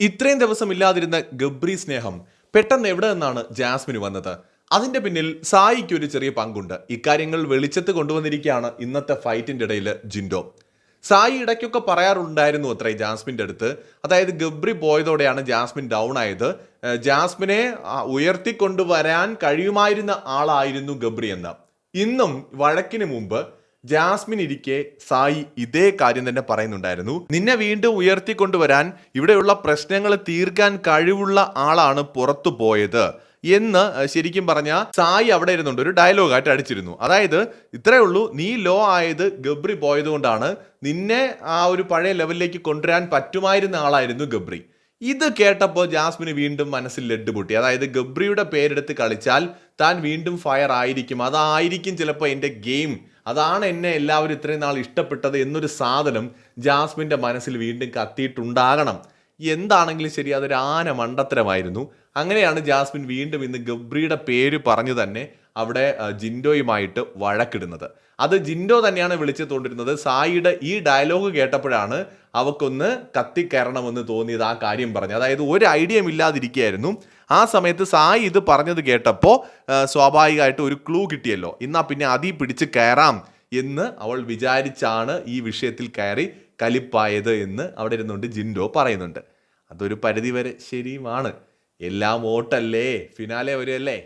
ഇത്രയും ദിവസം ഇല്ലാതിരുന്ന ഗബ്രി സ്നേഹം പെട്ടെന്ന് എവിടെ നിന്നാണ് ജാസ്മിന് വന്നത്? അതിന്റെ പിന്നിൽ സായിക്ക് ഒരു ചെറിയ പങ്കുണ്ട്. ഇക്കാര്യങ്ങൾ വെളിച്ചത്ത് കൊണ്ടുവന്നിരിക്കുകയാണ് ഇന്നത്തെ ഫൈറ്റിന്റെ ഇടയിൽ ജിൻഡോ. സായി ഇടയ്ക്കൊക്കെ പറയാറുണ്ടായിരുന്നു അത്രേ ജാസ്മിന്റെ അടുത്ത്. അതായത് ഗബ്രി പോയതോടെയാണ് ജാസ്മിൻ ഡൗൺ ആയത്. ജാസ്മിനെ ഉയർത്തിക്കൊണ്ടുവരാൻ കഴിയുമായിരുന്ന ആളായിരുന്നു ഗബ്രി എന്ന്. ഇന്നും വഴക്കിന് മുമ്പ് ജാസ്മിൻ ഇരിക്കെ സായി ഇതേ കാര്യം തന്നെ പറയുന്നുണ്ടായിരുന്നു. നിന്നെ വീണ്ടും ഉയർത്തിക്കൊണ്ടുവരാൻ ഇവിടെയുള്ള പ്രശ്നങ്ങൾ തീർക്കാൻ കഴിവുള്ള ആളാണ് പുറത്തു പോയത് എന്ന് ശരിക്കും പറഞ്ഞ സായി അവിടെ ഇരുന്നുണ്ട് ഒരു ഡയലോഗായിട്ട് അടിച്ചിരുന്നു. അതായത് ഇത്രയേ ഉള്ളൂ നീ ലോ ആയത് ഗബ്രി പോയതുകൊണ്ടാണ് നിന്നെ ആ ഒരു പഴയ ലെവലിലേക്ക് കൊണ്ടുവരാൻ പറ്റുമായിരുന്ന ആളായിരുന്നു ഗബ്രി. ഇത് കേട്ടപ്പോൾ ജാസ്മിന് വീണ്ടും മനസ്സിൽ ലഡ് പൊട്ടി. അതായത് ഗബ്രിയുടെ പേരെടുത്ത് കളിച്ചാൽ താൻ വീണ്ടും ഫയർ ആയിരിക്കും. അതായിരിക്കും ചിലപ്പോൾ എന്റെ ഗെയിം. അതാണ് എന്നെ എല്ലാവരും ഇത്രയും നാൾ ഇഷ്ടപ്പെട്ടത് എന്നൊരു സാധനം ജാസ്മിന്റെ മനസ്സിൽ വീണ്ടും കത്തിയിട്ടുണ്ടാകണം. എന്താണെങ്കിലും ശരി അതൊരു ആന മണ്ടത്തരമായിരുന്നു. അങ്ങനെയാണ് ജാസ്മിൻ വീണ്ടും ഇന്ന് ഗബ്രിയുടെ പേര് പറഞ്ഞു തന്നെ അവിടെ ജിൻഡോയുമായിട്ട് വഴക്കിടുന്നത്. അത് ജിൻഡോ തന്നെയാണ് വിളിച്ചെത്തോണ്ടിരുന്നത് സായിയുടെ ഈ ഡയലോഗ് കേട്ടപ്പോഴാണ് അവക്കൊന്ന് കത്തിക്കയറണമെന്ന് തോന്നിയത് ആ കാര്യം പറഞ്ഞു അതായത് ഒരു ഐഡിയയും ഇല്ലാതിരിക്കുകയായിരുന്നു ആ സമയത്ത് സായി ഇത് പറഞ്ഞത് കേട്ടപ്പോൾ സ്വാഭാവികമായിട്ട് ഒരു ക്ലൂ കിട്ടിയല്ലോ. എന്നാൽ പിന്നെ അതി പിടിച്ച് കയറാം എന്ന് അവൾ വിചാരിച്ചാണ് ഈ വിഷയത്തിൽ കയറി കലിപ്പായത് എന്ന് അവിടെ ഇരുന്നുകൊണ്ട് ജിൻഡോ പറയുന്നുണ്ട്. അതൊരു പരിധിവരെ ശരിയുമാണ്. എല്ലാം വോട്ടല്ലേ? ഫിനാലെ വരുമല്ലേ